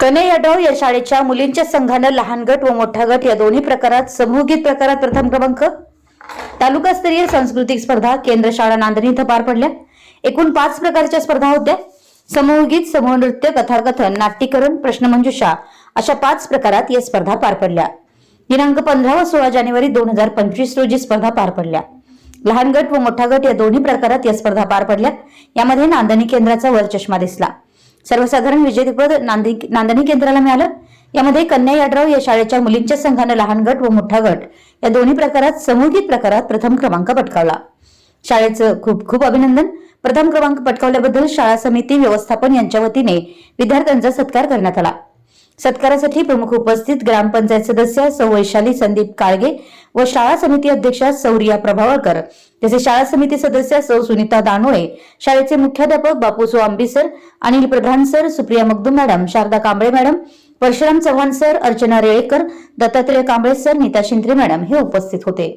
कन्हैया यादव या शाळेच्या मुलींच्या संघानं लहान गट व मोठा गट या दोन्ही प्रकारात समूहगीत प्रकारात प्रथम क्रमांक. तालुकास्तरीय सांस्कृतिक स्पर्धा केंद्र शाळा नांदणी इथं पार पडल्या. एकूण पाच प्रकारच्या स्पर्धा होत्या. समूहगीत समूह नृत्य कथाकथन नाट्यकरण प्रश्नमंजुषा अशा पाच प्रकारात या स्पर्धा पार पडल्या. दिनांक पंधरा व सोळा जानेवारी दोन हजार पंचवीस रोजी स्पर्धा पार पडल्या. लहान गट व मोठा गट या दोन्ही प्रकारात या स्पर्धा पार पडल्या. यामध्ये नांदणी केंद्राचा वर चष्मा दिसला. सर्वसाधारण विजेतेपद नांदणी केंद्राला मिळालं. यामध्ये कन्या याडराव या शाळेच्या मुलींच्या संघानं लहान गट व मोठा गट या दोन्ही प्रकारात समूहित प्रकारात प्रथम क्रमांक पटकावला. शाळेचं खूप खूप अभिनंदन. प्रथम क्रमांक पटकावल्याबद्दल शाळा समिती व्यवस्थापन यांच्या वतीने विद्यार्थ्यांचा सत्कार करण्यात आला. सत्कारासाठी प्रमुख उपस्थित ग्रामपंचायत सदस्य सौ वैशाली संदीप काळगे व शाळा समिती अध्यक्षा सौर्या प्रभावळकर तसेच शाळा समिती सदस्य सौ सुनीता दानोळे शाळेचे मुख्याध्यापक Bapuso Ambisar Anil Pradhan sir Supriya Magdum madam Sharada Kamble madam Parshuram Chavan sir Archana Relekar Dattatray Kamble sir Neeta Shintre madam हे उपस्थित होते.